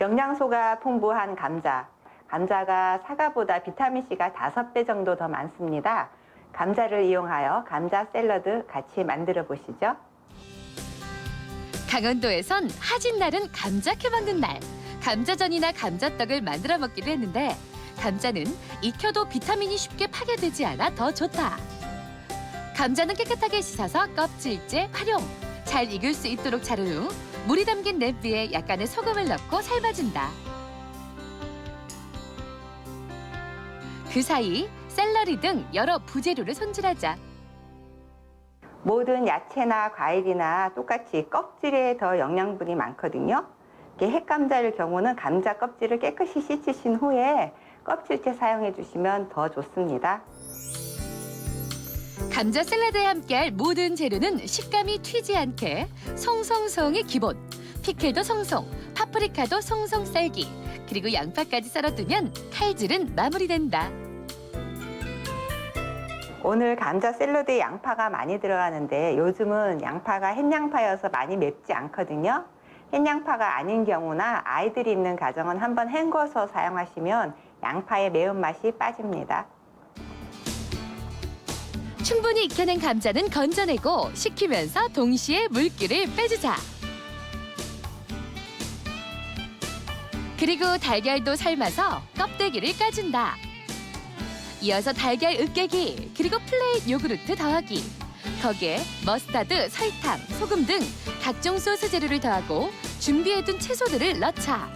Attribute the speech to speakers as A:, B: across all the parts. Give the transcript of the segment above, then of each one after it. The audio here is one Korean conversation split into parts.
A: 영양소가 풍부한 감자. 감자가 사과보다 비타민C가 5배 정도 더 많습니다. 감자를 이용하여 감자 샐러드 같이 만들어 보시죠.
B: 강원도에선 하진 날은 감자캐 먹는 날. 감자전이나 감자떡을 만들어 먹기도 했는데 감자는 익혀도 비타민이 쉽게 파괴되지 않아 더 좋다. 감자는 깨끗하게 씻어서 껍질째 활용. 잘 익을 수 있도록 자른 후 물이 담긴 냄비에 약간의 소금을 넣고 삶아준다. 그 사이 샐러리 등 여러 부재료를 손질하자.
A: 모든 야채나 과일이나 똑같이 껍질에 더 영양분이 많거든요. 핵감자일 경우는 감자 껍질을 깨끗이 씻으신 후에 껍질째 사용해 주시면 더 좋습니다.
B: 감자 샐러드에 함께할 모든 재료는 식감이 튀지 않게 송송송이 기본. 피클도 송송, 파프리카도 송송 썰기, 그리고 양파까지 썰어두면 칼질은 마무리된다.
A: 오늘 감자 샐러드에 양파가 많이 들어가는데 요즘은 양파가 햇양파여서 많이 맵지 않거든요. 햇양파가 아닌 경우나 아이들이 있는 가정은 한번 헹궈서 사용하시면 양파의 매운맛이 빠집니다.
B: 충분히 익혀낸 감자는 건져내고 식히면서 동시에 물기를 빼주자. 그리고 달걀도 삶아서 껍데기를 까준다. 이어서 달걀 으깨기, 그리고 플레인 요구르트 더하기. 거기에 머스타드, 설탕, 소금 등 각종 소스 재료를 더하고 준비해둔 채소들을 넣자.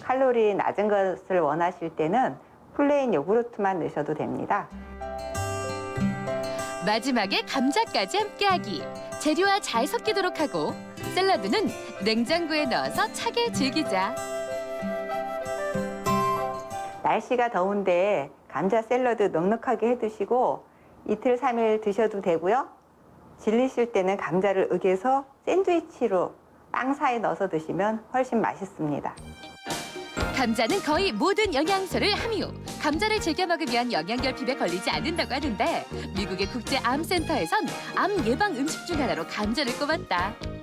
A: 칼로리 낮은 것을 원하실 때는 플레인 요구르트만 넣으셔도 됩니다.
B: 마지막에 감자까지 함께하기. 재료와 잘 섞이도록 하고 샐러드는 냉장고에 넣어서 차게 즐기자.
A: 날씨가 더운데 감자 샐러드 넉넉하게 해 드시고 이틀, 삼일 드셔도 되고요. 질리실 때는 감자를 으개서 샌드위치로 빵 사이에 넣어서 드시면 훨씬 맛있습니다.
B: 감자는 거의 모든 영양소를 함유. 감자를 즐겨 먹으면 영양결핍에 걸리지 않는다고 하는데 미국의 국제암센터에선 암 예방 음식 중 하나로 감자를 꼽았다.